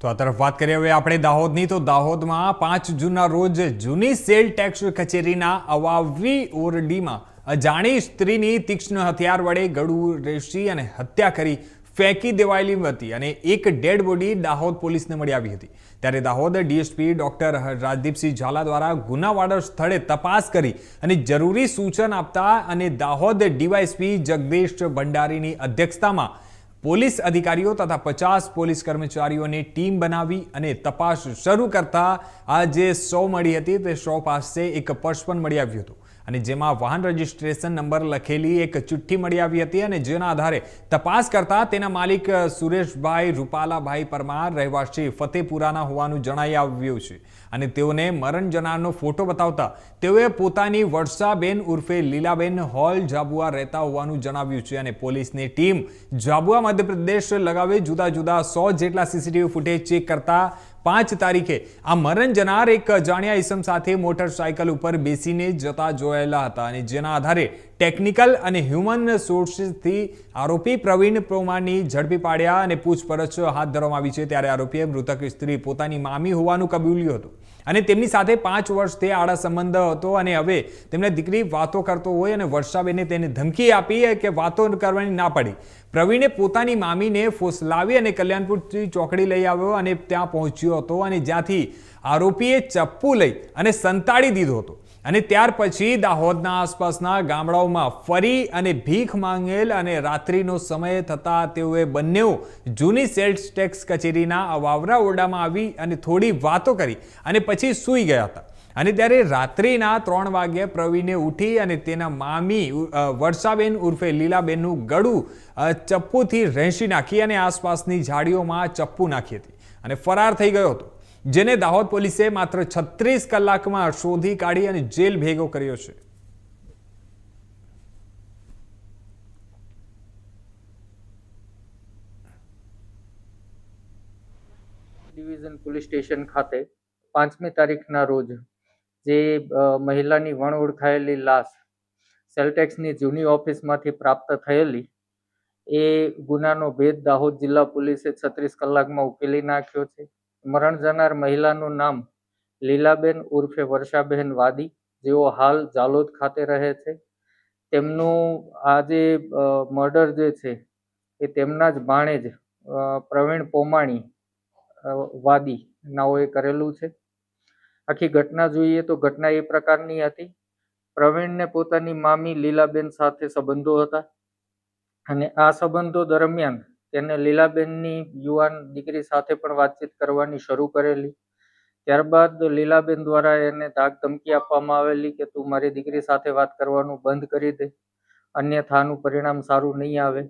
તો આ તરફ વાત કરીએ હવે આપણે દાહોદની. તો દાહોદમાં પાંચ જૂનના રોજ જૂની સેલ ટેક્સ કચેરીના અવાવી ઓરડીમાં અજાણી સ્ત્રીની તીક્ષ્ણ હથિયાર વડે ગળું રેસી અને હત્યા કરી ફેંકી દેવાયેલી હતી અને એક ડેડ બોડી દાહોદ પોલીસને મળી આવી હતી. ત્યારે દાહોદ ડીએસપી ડોક્ટર રાજદીપસિંહ ઝાલા દ્વારા ગુનાવાળા સ્થળે તપાસ કરી અને જરૂરી સૂચન આપતા અને દાહોદ ડીવાયસપી જગદીશ ભંડારીની અધ્યક્ષતામાં પોલીસ અધિકારીઓ તથા પચાસ પોલીસ કર્મચારીઓની ટીમ બનાવી અને તપાસ શરૂ કરતા આ જે શો મળી હતી. તે શો પાસે એક પર્સ પણ મળી આવ્યું હતું. અને જેમાં વાહન રજિસ્ટ્રેશન નંબર લખેલી એક ચિઠ્ઠી મળી આવી હતી અને જેના આધારે તપાસ કરતા તેના માલિક સુરેશભાઈ રૂપાલાભાઈ પરમાર રહેવાસી ફતેપુરાના હોવાનું જણાઈ આવ્યું છે. અને તેઓને મરણ જનારનો ફોટો બતાવતા તેઓએ પોતાની વર્ષાબેન ઉર્ફે લીલાબેન હોલ જાબુઆ રહેતા હોવાનું જણાવ્યું છે અને પોલીસની ટીમ જાબુઆ મધ્યપ્રદેશ લગાવે જુદા જુદા સો જેટલા સીસીટીવી ફૂટેજ ચેક કરતા પાંચ તારીખે આ મરણ જનાર એક અજાણ્યા ઇસમ સાથે મોટરસાયકલ ઉપર બેસીને જતા જોયેલા હતા અને જેના આધારે ટેકનિકલ અને હ્યુમન સોર્સિસથી આરોપી પ્રવીણ પ્રોમાની ઝડપી પાડ્યા અને પૂછપરછ હાથ ધરવામાં આવી છે ત્યારે આરોપીએ મૃતક સ્ત્રી પોતાની મામી હોવાનું કબૂલ્યું હતું. અને તેમની સાથે પાંચ વર્ષથી આડા સંબંધ હતો અને હવે તેમને દીકરી વાતો કરતો હોય અને વર્ષાબેને તેને ધમકી આપી કે વાતો કરવાની ના પડી. પ્રવીણે પોતાની મામીને ફોસલાવી અને કલ્યાણપુરથી ચોકડી લઈ આવ્યો અને ત્યાં પહોંચ્યો હતો અને જ્યાંથી આરોપીએ ચપ્પુ લઈ અને સંતાડી દીધો હતો. અને ત્યાર પછી દાહોદના આસપાસના ગામડાઓમાં ફરી અને ભીખ માંગેલ અને રાત્રિનો સમય થતા તેઓએ બંનેઓ જૂની સેલ્સ ટેક્સ કચેરીના વાવરા ઓરડામાં આવી અને થોડી વાતો કરી અને પછી સૂઈ ગયા હતા. અને ત્યારે રાત્રિના ત્રણ વાગ્યે પ્રવીણે ઉઠી અને તેના મામી વર્ષાબેન ઉર્ફે લીલાબેનનું ગળું ચપ્પુથી રહેશી નાખી અને આસપાસની ઝાડીઓમાં ચપ્પુ નાખી હતી. અને ફરાર થઈ ગયો હતો. જેને દાહોદ પોલીસે માત્ર છત્રીસ કલાકમાં શોધી કાઢી અને જેલ ભેગો કર્યો છે. ડિવિઝન પોલીસ સ્ટેશન ખાતે પાંચમી તારીખના રોજ જે મહિલાની વણ ઓળખાયેલી લાશ સેલટેક્સની જૂની ઓફિસમાંથી પ્રાપ્ત થયેલી, એ ગુનાનો ભેદ દાહોદ જિલ્લા પોલીસે છત્રીસ કલાકમાં ઉકેલી નાખ્યો છે. મરણ જનાર મહિલાનું નામ લીલાબેન ઉર્ફે વર્ષાબેન વાદી, જેઓ હાલ જાલોદ ખાતે રહે છે. તેમનું આ જે મર્ડર જે છે, એ તેમના જ ભાણેજ પ્રવીણ પોમાણી વાદી નાઓએ કરેલું છે. આખી ઘટના જોઈએ તો ઘટના એ પ્રકારની હતી. પ્રવીણને પોતાની મામી લીલાબેન સાથે સંબંધો હતા અને આ સંબંધો દરમિયાન તેને લીલાબેનની યુવાન દીકરી સાથે પણ વાતચીત કરવાની શરૂ કરેલી. ત્યારબાદ લીલાબેન દ્વારા એને ધાક ધમકી આપવામાં આવેલી કે તું મારી દીકરી સાથે વાત કરવાનું બંધ કરી દે, અન્યથાનું પરિણામ સારું નહીં આવે.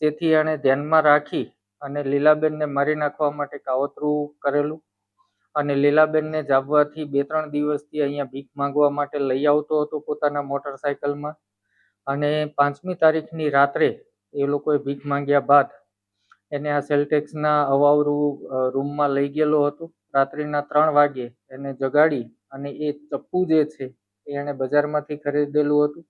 તેથી એણે ધ્યાનમાં રાખી અને લીલાબેનને મારી નાખવા માટે કાવતરું કરેલું અને લીલાબેનને જાબવાથી બે ત્રણ દિવસથી અહીંયા ભીખ માંગવા માટે લઈ આવતો હતો પોતાના મોટરસાયકલમાં. અને પાંચમી તારીખની રાત્રે એ લોકોએ ભીખ માંગ્યા બાદ એને આ સેલટેક્સના અવાવરું રૂમમાં લઈ ગયેલો હતો. રાત્રિના ત્રણ વાગે એને જગાડી અને એ ચપ્પુ જે છે, એ એણે બજારમાંથી ખરીદેલું હતું.